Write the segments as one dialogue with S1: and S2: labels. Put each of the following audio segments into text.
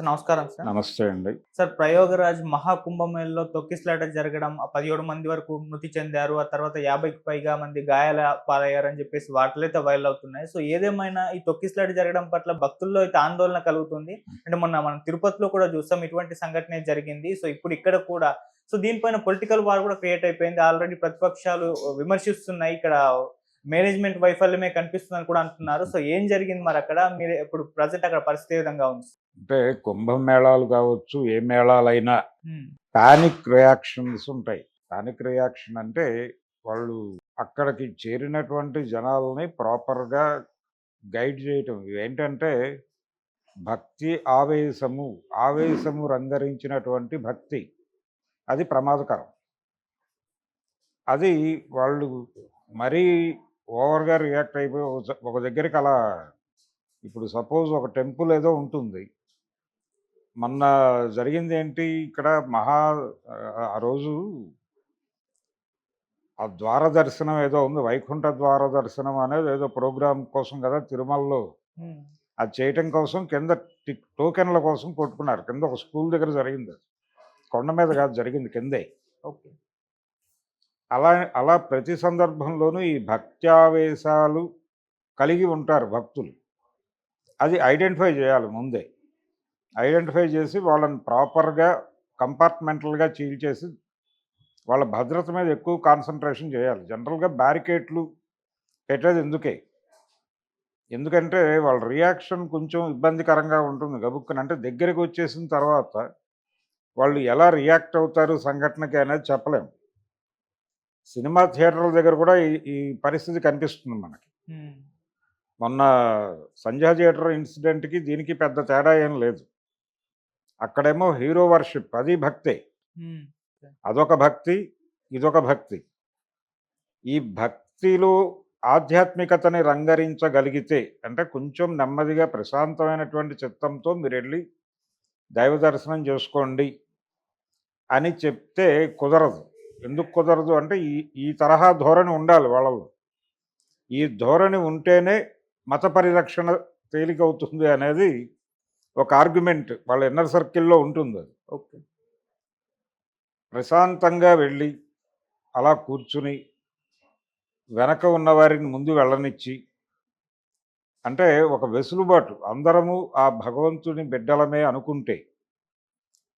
S1: Sir నమస్కారం sir.
S2: నమస్తే అండి.
S1: సార్ ప్రయోగరాజ్ మహాకుంభమేళలో తొక్కిసలాట జరగడం పదిహేడు మంది వరకు మృతి చెందారు ఆ తర్వాత యాభైకి పైగా మంది గాయాల పాలయ్యారని చెప్పేసి వార్తలు అయితే వైరల్ అవుతున్నాయి. సో ఏదేమైనా ఈ తొక్కిసలాట జరగడం పట్ల భక్తుల్లో అయితే ఆందోళన కలుగుతుంది. అంటే మొన్న మనం తిరుపతిలో కూడా చూస్తాం ఇటువంటి సంఘటన జరిగింది. సో ఇప్పుడు ఇక్కడ కూడా సో దీనిపైన పొలిటికల్ వార్ కూడా క్రియేట్ అయిపోయింది. ఆల్రెడీ ప్రతిపక్షాలు విమర్శిస్తున్నాయి. ఇక్కడ మేనేజ్మెంట్ వైఫల్యమే కనిపిస్తుందని కూడా అంటున్నారు. సో ఏం జరిగింది మరి అక్కడ? మీరు ఇప్పుడు ప్రజెంట్ అక్కడ పరిస్థితి ఏ విధంగా ఉంది?
S2: అంటే కుంభమేళాలు కావచ్చు ఏ మేళాలైనా పానిక్ రియాక్షన్స్ ఉంటాయి. పానిక్ రియాక్షన్ అంటే వాళ్ళు అక్కడికి చేరినటువంటి జనాలని ప్రాపర్గా గైడ్ చేయటం. ఏంటంటే భక్తి ఆవేశము ఆవేశము రంగరించినటువంటి భక్తి. అది ప్రమాదకరం. అది వాళ్ళు మరీ ఓవర్గా రియాక్ట్ అయిపోయి ఒక దగ్గరికి అలా ఇప్పుడు సపోజ్ ఒక టెంపుల్ ఏదో ఉంటుంది. మొన్న జరిగింది ఏంటి? ఇక్కడ మహా ఆ- రోజు ఆ ద్వార దర్శనం ఏదో ఉంది. వైకుంఠ ద్వార దర్శనం అనేది ఏదో ప్రోగ్రామ్ కోసం కదా తిరుమలలో. అది చేయటం కోసం కింద టోకెన్ల కోసం కొట్టుకున్నారు. కింద ఒక స్కూల్ దగ్గర జరిగింది. కొండ మీద కాదు జరిగింది కిందే. అలా అలా ప్రతి సందర్భంలోనూ ఈ భక్త్యావేశాలు కలిగి ఉంటారు భక్తులు. అది ఐడెంటిఫై చేయాలి ముందే. ఐడెంటిఫై చేసి వాళ్ళని ప్రాపర్గా కంపార్ట్మెంటల్గా చీల్చేసి వాళ్ళ భద్రత మీద ఎక్కువ కాన్సన్ట్రేషన్ చేయాలి. జనరల్గా బ్యారికేట్లు పెట్టేది ఎందుకే? ఎందుకంటే వాళ్ళ రియాక్షన్ కొంచెం ఇబ్బందికరంగా ఉంటుంది గబుక్కుని. అంటే దగ్గరికి వచ్చేసిన తర్వాత వాళ్ళు ఎలా రియాక్ట్ అవుతారు సంఘటనకి అనేది చెప్పలేం. సినిమా థియేటర్ల దగ్గర కూడా ఈ ఈ పరిస్థితి కనిపిస్తుంది మనకి. మొన్న సంధ్యా థియేటర్ ఇన్సిడెంట్కి దీనికి పెద్ద తేడా ఏం లేదు. అక్కడేమో హీరో వర్షిప్ అది భక్తే. అదొక భక్తి ఇదొక భక్తి. ఈ భక్తిలో ఆధ్యాత్మికతని రంగరించగలిగితే అంటే కొంచెం నెమ్మదిగా ప్రశాంతమైనటువంటి చిత్తంతో మీరు వెళ్ళి దైవ దర్శనం చేసుకోండి అని చెప్తే కుదరదు. ఎందుకు కుదరదు అంటే ఈ ఈ తరహా ధోరణి ఉండాలి వాళ్ళలో ఈ ధోరణి ఉంటేనే మత పరిరక్షణ తేలికవుతుంది అనేది ఒక ఆర్గ్యుమెంట్ వాళ్ళ ఇన్నర్ సర్కిల్లో ఉంటుంది అది.
S1: ఓకే.
S2: ప్రశాంతంగా వెళ్ళి అలా కూర్చుని వెనక ఉన్న వారిని ముందు వెళ్ళనిచ్చి అంటే ఒక వెసులుబాటు. అందరము ఆ భగవంతుని బిడ్డలమే అనుకుంటే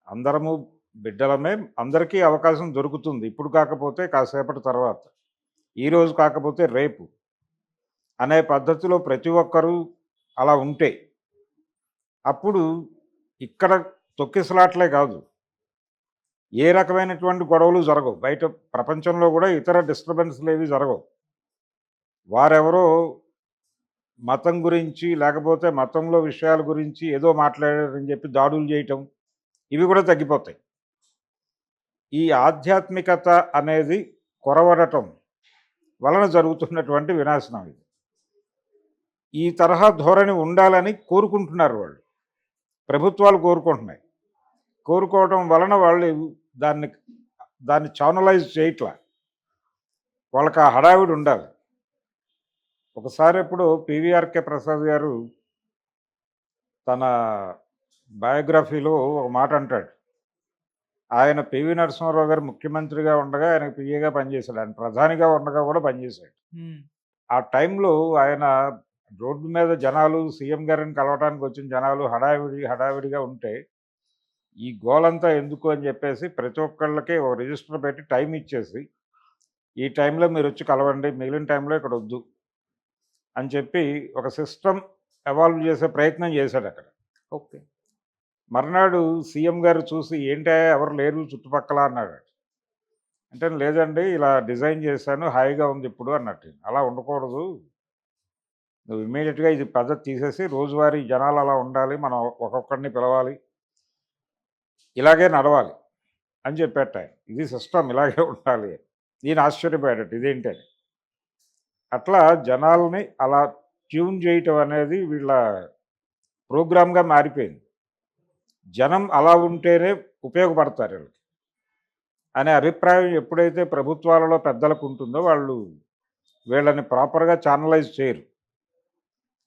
S2: అందరము బిడ్డలమే అందరికీ అవకాశం దొరుకుతుంది. ఇప్పుడు కాకపోతే కాసేపటి తర్వాత. ఈరోజు కాకపోతే రేపు అనే పద్ధతిలో ప్రతి ఒక్కరూ అలా ఉంటే అప్పుడు ఇక్కడ తొక్కిసలాట్లే కాదు. ఏ రకమైనటువంటి గొడవలు జరగవు. బయట ప్రపంచంలో కూడా ఇతర డిస్టర్బెన్స్లు ఏవి జరగవు. వారెవరో మతం గురించి లేకపోతే మతంలో విషయాల గురించి ఏదో మాట్లాడారని చెప్పి దాడులు చేయటం ఇవి కూడా తగ్గిపోతాయి. ఈ ఆధ్యాత్మికత అనేది కొరవడటం వలన జరుగుతున్నటువంటి వినాశనం ఇది. ఈ తరహా ధోరణి ఉండాలని కోరుకుంటున్నారు వాళ్ళు. ప్రభుత్వాలు కోరుకుంటున్నాయి. కోరుకోవడం వలన వాళ్ళు దాన్ని దాన్ని ఛానలైజ్ చేయట్లా. వాళ్ళకి ఆ హడావిడి ఉండాలి. ఒకసారి ఇప్పుడు పివిఆర్కే ప్రసాద్ గారు తన బయోగ్రఫీలో ఒక మాట అంటాడు. ఆయన పివి నరసింహారావు గారు ముఖ్యమంత్రిగా ఉండగా ఆయనకు పిఏగా పనిచేశాడు. ఆయన ప్రధానిగా ఉండగా కూడా పనిచేశాడు. ఆ టైంలో ఆయన రోడ్డు మీద జనాలు సీఎం గారిని కలవడానికి వచ్చిన జనాలు హడావిడి హడావిడిగా ఉంటే ఈ గోలంతా ఎందుకు అని చెప్పేసి ప్రతి ఒక్కళ్ళకి ఒక రిజిస్టర్ పెట్టి టైం ఇచ్చేసి ఈ టైంలో మీరు వచ్చి కలవండి మిగిలిన టైంలో ఇక్కడ వద్దు అని చెప్పి ఒక సిస్టమ్ ఎవాల్వ్ చేసే ప్రయత్నం చేశాడు అక్కడ.
S1: ఓకే.
S2: మర్నాడు సీఎం గారు చూసి ఏంటే ఎవరు లేరు చుట్టుపక్కల అన్నాడు. అంటే లేదండి ఇలా డిజైన్ చేశాను హాయిగా ఉంది ఇప్పుడు అన్నట్టు. అలా ఉండకూడదు. నువ్వు ఇమీడియట్గా ఇది పద్ధతి తీసేసి రోజువారీ జనాలు అలా ఉండాలి మనం ఒక్కొక్కడిని పిలవాలి ఇలాగే నడవాలి అని చెప్పేట ఇది సిస్టమ్ ఇలాగే ఉండాలి అని. ఈయన ఆశ్చర్యపోయాడట ఇదేంటని అట్లా జనాల్ని అలా ట్యూన్ చేయటం అనేది వీళ్ళ ప్రోగ్రామ్గా మారిపోయింది. జనం అలా ఉంటేనే ఉపయోగపడతారు వీళ్ళకి. అనే అభిప్రాయం ఎప్పుడైతే ప్రభుత్వాలలో పెద్దలకు ఉంటుందో వాళ్ళు వీళ్ళని ప్రాపర్గా ఛానలైజ్ చేయరు.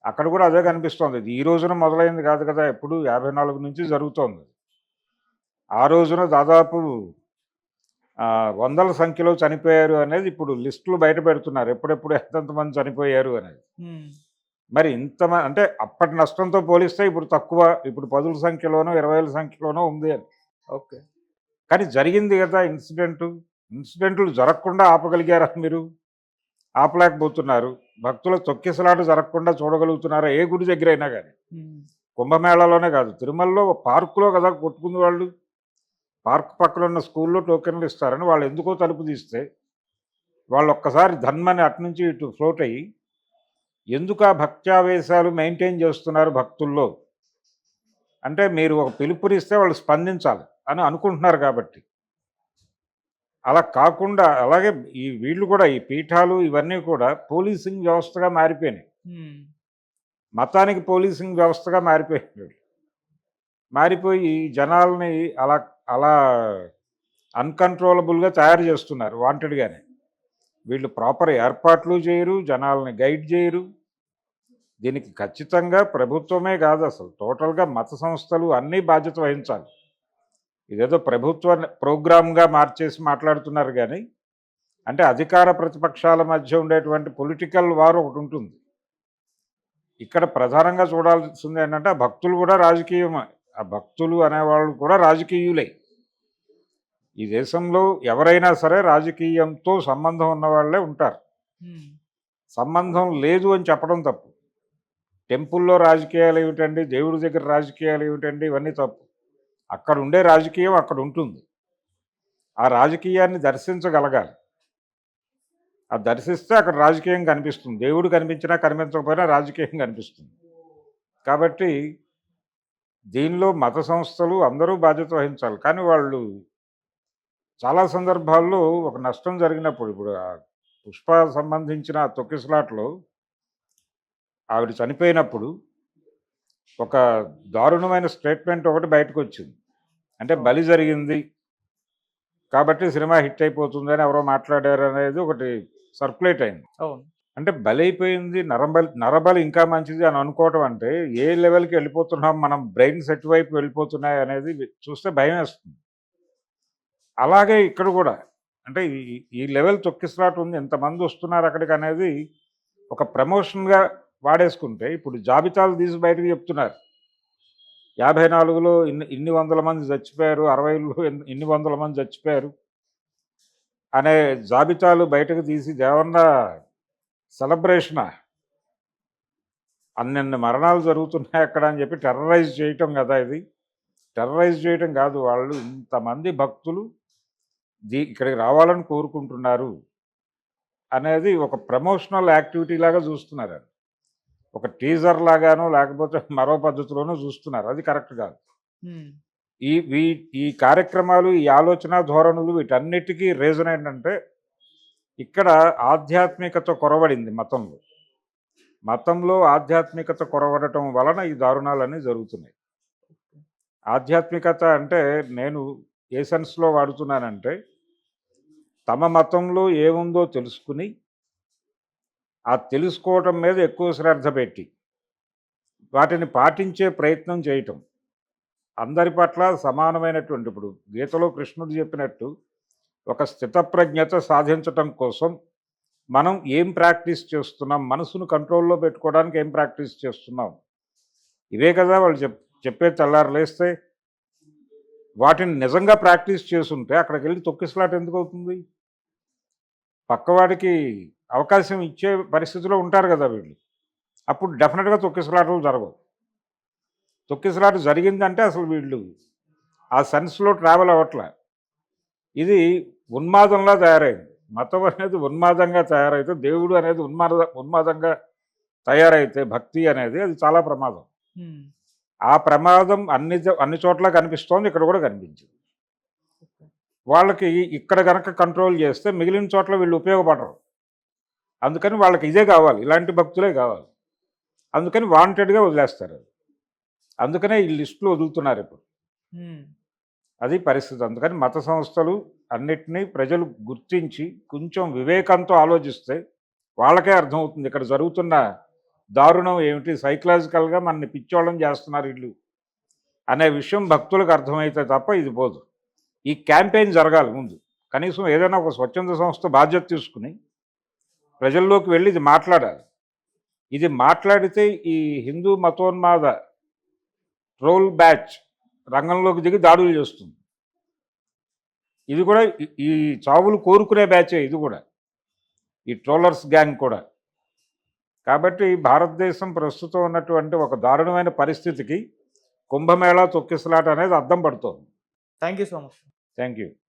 S2: అక్కడ కూడా అదే కనిపిస్తోంది. ఇది ఈ రోజున మొదలైంది కాదు కదా ఎప్పుడు యాభై నాలుగు నుంచి జరుగుతోంది. ఆ రోజున దాదాపు వందల సంఖ్యలో చనిపోయారు అనేది ఇప్పుడు లిస్టులు బయట పెడుతున్నారు. ఎప్పుడెప్పుడు ఎంతెంతమంది చనిపోయారు అనేది. మరి ఇంత అంటే అప్పటి నష్టంతో పోలిస్తే ఇప్పుడు తక్కువ ఇప్పుడు పదుల సంఖ్యలోనో ఇరవైల సంఖ్యలోనో ఉంది అని.
S1: ఓకే.
S2: కానీ జరిగింది కదా ఇన్సిడెంట్. ఇన్సిడెంట్లు జరగకుండా ఆపగలిగారా మీరు? ఆపలేకపోతున్నారు. భక్తుల తొక్కిసలాట జరగకుండా చూడగలుగుతున్నారా? ఏ గుడి దగ్గర అయినా కానీ. కుంభమేళాలోనే కాదు తిరుమలలో పార్కులో కదా కొట్టుకుంది వాళ్ళు. పార్క్ పక్కన ఉన్న స్కూల్లో టోకెన్లు ఇస్తారని వాళ్ళు ఎందుకో తలుపు తీస్తే వాళ్ళు ఒక్కసారి ధన్మని అటు నుంచి ఇటు ఫ్లోట్ అయ్యి ఎందుకు ఆ భక్త్యావేశాలు మెయింటైన్ చేస్తున్నారు భక్తుల్లో? అంటే మీరు ఒక పిలుపునిస్తే వాళ్ళు స్పందించాలి అని అనుకుంటున్నారు కాబట్టి. అలా కాకుండా అలాగే ఈ వీళ్ళు కూడా ఈ పీఠాలు ఇవన్నీ కూడా పోలీసింగ్ వ్యవస్థగా మారిపోయినాయి. మతానికి పోలీసింగ్ వ్యవస్థగా మారిపోయింది మారిపోయి జనాల్ని అలా అలా అన్కంట్రోలబుల్గా తయారు చేస్తున్నారు వాంటెడ్గానే. వీళ్ళు ప్రాపర్ ఏర్పాట్లు చేయరు జనాల్ని గైడ్ చేయరు. దీనికి ఖచ్చితంగా ప్రభుత్వమే కాదు అసలు. టోటల్గా మత సంస్థలు అన్నీ బాధ్యత వహించాలి. ఇదేదో ప్రభుత్వ ప్రోగ్రామ్గా మార్చేసి మాట్లాడుతున్నారు కానీ అంటే అధికార ప్రతిపక్షాల మధ్య ఉండేటువంటి పొలిటికల్ వార్ ఒకటి ఉంటుంది. ఇక్కడ ప్రధానంగా చూడాల్సింది ఏంటంటే ఆ భక్తులు కూడా రాజకీయం ఆ భక్తులు అనేవాళ్ళు కూడా రాజకీయులే. ఈ దేశంలో ఎవరైనా సరే రాజకీయంతో సంబంధం ఉన్న వాళ్ళే ఉంటారు సంబంధం లేదు అని చెప్పడం తప్పు. టెంపుల్లో రాజకీయాలు ఏమిటండి? దేవుడి దగ్గర రాజకీయాలు ఏమిటండి? ఇవన్నీ తప్పు. అక్కడ ఉండే రాజకీయం అక్కడ ఉంటుంది ఆ రాజకీయాన్ని దర్శించగలగాలి. ఆ దర్శిస్తే అక్కడ రాజకీయం కనిపిస్తుంది. దేవుడు కనిపించినా కనిపించకపోయినా రాజకీయం కనిపిస్తుంది. కాబట్టి దీనిలో మత సంస్థలు అందరూ బాధ్యత వహించాలి. కానీ వాళ్ళు చాలా సందర్భాల్లో ఒక నష్టం జరిగినప్పుడు ఇప్పుడు పుష్ప సంబంధించిన తొక్కిసలాట్లో ఆవిడ చనిపోయినప్పుడు ఒక దారుణమైన స్టేట్మెంట్ ఒకటి బయటకు వచ్చింది అంటే బలి జరిగింది. కాబట్టి సినిమా హిట్ అయిపోతుంది అని ఎవరో మాట్లాడారు అనేది ఒకటి సర్క్యులేట్ అయింది. అంటే బలి అయిపోయింది నరబలి నరబలి ఇంకా మంచిది అని అనుకోవటం అంటే ఏ లెవెల్కి వెళ్ళిపోతున్నాం మనం బ్రెయిన్ సెట్ వైపు వెళ్ళిపోతున్నాయి అనేది చూస్తే భయం వేస్తుంది. అలాగే ఇక్కడ కూడా అంటే ఈ- ఈ లెవెల్ తొక్కిసలాట ఉంది ఎంతమంది వస్తున్నారు అక్కడికి అనేది ఒక ప్రమోషన్గా వాడేసుకుంటే ఇప్పుడు జాబితాలు తీసి బయటకు చెప్తున్నారు. యాభై నాలుగులో ఇన్ని ఇన్ని వందల మంది చచ్చిపోయారు అరవైలో ఇన్ని- వందల మంది చచ్చిపోయారు అనే జాబితాలు బయటకు తీసి దేవన్న సెలబ్రేషనా? అన్నెన్ని మరణాలు జరుగుతున్నాయి అక్కడ అని చెప్పి టెర్రరైజ్ చేయటం కదా ఇది. టెర్రరైజ్ చేయటం కాదు వాళ్ళు ఇంతమంది భక్తులు దీ ఇక్కడికి రావాలని కోరుకుంటున్నారు అనేది ఒక ప్రమోషనల్ యాక్టివిటీ లాగా చూస్తున్నారు ఒక టీజర్ లాగానో లేకపోతే మరో పద్ధతిలోనో చూస్తున్నారు. అది కరెక్ట్ కాదు. ఈ వీ ఈ కార్యక్రమాలు ఈ ఆలోచన ధోరణులు వీటన్నిటికీ రీజన్ ఏంటంటే ఇక్కడ ఆధ్యాత్మికత కొరవడింది మతంలో. మతంలో ఆధ్యాత్మికత కొరవడటం వలన ఈ దారుణాలన్నీ జరుగుతున్నాయి. ఆధ్యాత్మికత అంటే నేను ఏ సెన్స్లో వాడుతున్నానంటే తమ మతంలో ఏముందో తెలుసుకుని ఆ తెలుసుకోవటం మీద ఎక్కువ శ్రద్ధ పెట్టి వాటిని పాటించే ప్రయత్నం చేయటం. అందరి పట్ల సమానమైనటువంటి ఇప్పుడు గీతలో కృష్ణుడు చెప్పినట్టు ఒక స్థితప్రజ్ఞత సాధించటం కోసం మనం ఏం ప్రాక్టీస్ చేస్తున్నాం మనసును కంట్రోల్లో పెట్టుకోవడానికి ఏం ప్రాక్టీస్ చేస్తున్నాం? ఇవే కదా వాళ్ళు చెప్ చెప్పే తెల్లారు లేస్తే వాటిని నిజంగా ప్రాక్టీస్ చేసుంటే అక్కడికి వెళ్ళి తొక్కిసలాట ఎందుకు అవుతుంది? పక్కవాడికి అవకాశం ఇచ్చే పరిస్థితిలో ఉంటారు కదా వీళ్ళు. అప్పుడు డెఫినెట్గా తొక్కిసలాటలు జరగవు. తొక్కిసలాట జరిగిందంటే అసలు వీళ్ళు ఆ సెన్స్లో ట్రావెల్ అవ్వట్లే. ఇది ఉన్మాదంలా తయారైంది. మతం అనేది ఉన్మాదంగా తయారైతే దేవుడు అనేది ఉన్మాద ఉన్మాదంగా తయారైతే భక్తి అనేది అది చాలా ప్రమాదం. ఆ ప్రమాదం అన్ని అన్ని చోట్ల కనిపిస్తోంది ఇక్కడ కూడా కనిపించింది. వాళ్ళకి ఇక్కడ కనుక కంట్రోల్ చేస్తే మిగిలిన చోట్ల వీళ్ళు ఉపయోగపడరు. అందుకని వాళ్ళకి ఇదే కావాలి. ఇలాంటి భక్తులే కావాలి. అందుకని వాంటెడ్గా వదిలేస్తారు. అది అందుకనే ఈ లిస్టులో వదులుతున్నారు ఇప్పుడు. అది పరిస్థితి. అందుకని మత సంస్థలు అన్నిటినీ ప్రజలు గుర్తించి కొంచెం వివేకంతో ఆలోచిస్తే వాళ్ళకే అర్థమవుతుంది. ఇక్కడ జరుగుతున్న దారుణం ఏమిటి? సైకలాజికల్గా మనని పిచ్చోళ్ళం చేస్తున్నారు వీళ్ళు. అనే విషయం భక్తులకు అర్థమైతే తప్ప ఇది పోదు. ఈ క్యాంపెయిన్ జరగాలి ముందు. కనీసం ఏదైనా ఒక స్వచ్ఛంద సంస్థ బాధ్యత తీసుకుని ప్రజల్లోకి వెళ్ళి ఇది మాట్లాడాలి. ఇది మాట్లాడితే ఈ హిందూ మతోన్మాద ట్రోల్ బ్యాచ్ రంగంలోకి దిగి దాడులు చేస్తుంది. ఇది కూడా ఈ- చావులు కోరుకునే బ్యాచే ఇది కూడా. ఈ ట్రోలర్స్ గ్యాంగ్ కూడా. కాబట్టి భారతదేశం ప్రస్తుతం ఉన్నటువంటి ఒక దారుణమైన పరిస్థితికి కుంభమేళా తొక్కిసలాట అనేది అద్దం పడుతోంది.
S1: Thank you so much.
S2: Thank you